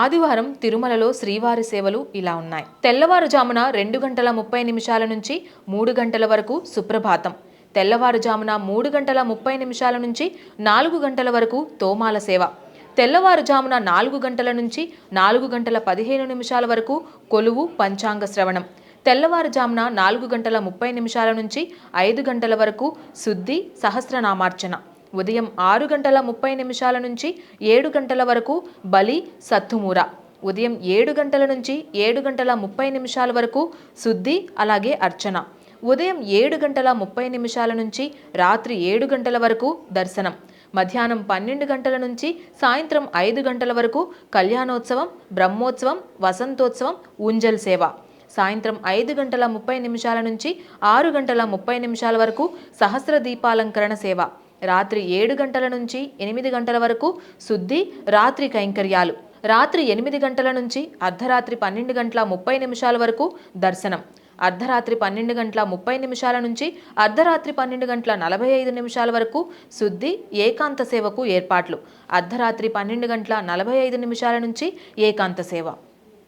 ఆదివారం తిరుమలలో శ్రీవారి సేవలు ఇలా ఉన్నాయి. తెల్లవారుజామున రెండు గంటల ముప్పై నిమిషాల నుంచి మూడు గంటల వరకు సుప్రభాతం. తెల్లవారుజామున మూడు గంటల ముప్పై నిమిషాల నుంచి నాలుగు గంటల వరకు తోమాల సేవ. తెల్లవారుజామున నాలుగు గంటల నుంచి నాలుగు గంటల పదిహేను నిమిషాల వరకు కొలువు పంచాంగ శ్రవణం. తెల్లవారుజామున నాలుగు గంటల ముప్పై నిమిషాల నుంచి ఐదు గంటల వరకు శుద్ధి సహస్రనామార్చన. ఉదయం ఆరు గంటల ముప్పై నిమిషాల నుంచి ఏడు గంటల వరకు బలి సత్తుమూర. ఉదయం ఏడు గంటల నుంచి ఏడు గంటల ముప్పై నిమిషాల వరకు శుద్ధి అలాగే అర్చన. ఉదయం ఏడు గంటల ముప్పై నిమిషాల నుంచి రాత్రి ఏడు గంటల వరకు దర్శనం. మధ్యాహ్నం పన్నెండు గంటల నుంచి సాయంత్రం ఐదు గంటల వరకు కళ్యాణోత్సవం బ్రహ్మోత్సవం వసంతోత్సవం ఊంజల్ సేవ. సాయంత్రం ఐదు గంటల ముప్పై నిమిషాల నుంచి ఆరు గంటల ముప్పై నిమిషాల వరకు సహస్ర దీపాలంకరణ సేవ. రాత్రి ఏడు గంటల నుంచి ఎనిమిది గంటల వరకు శుద్ధి రాత్రి కైంకర్యాలు. రాత్రి ఎనిమిది గంటల నుంచి అర్ధరాత్రి పన్నెండు గంటల ముప్పై నిమిషాల వరకు దర్శనం. అర్ధరాత్రి పన్నెండు గంటల ముప్పై నిమిషాల నుంచి అర్ధరాత్రి పన్నెండు గంటల నలభై ఐదు నిమిషాల వరకు శుద్ధి ఏకాంత సేవకు ఏర్పాట్లు. అర్ధరాత్రి పన్నెండు గంటల నలభై ఐదు నిమిషాల నుంచి ఏకాంత సేవ.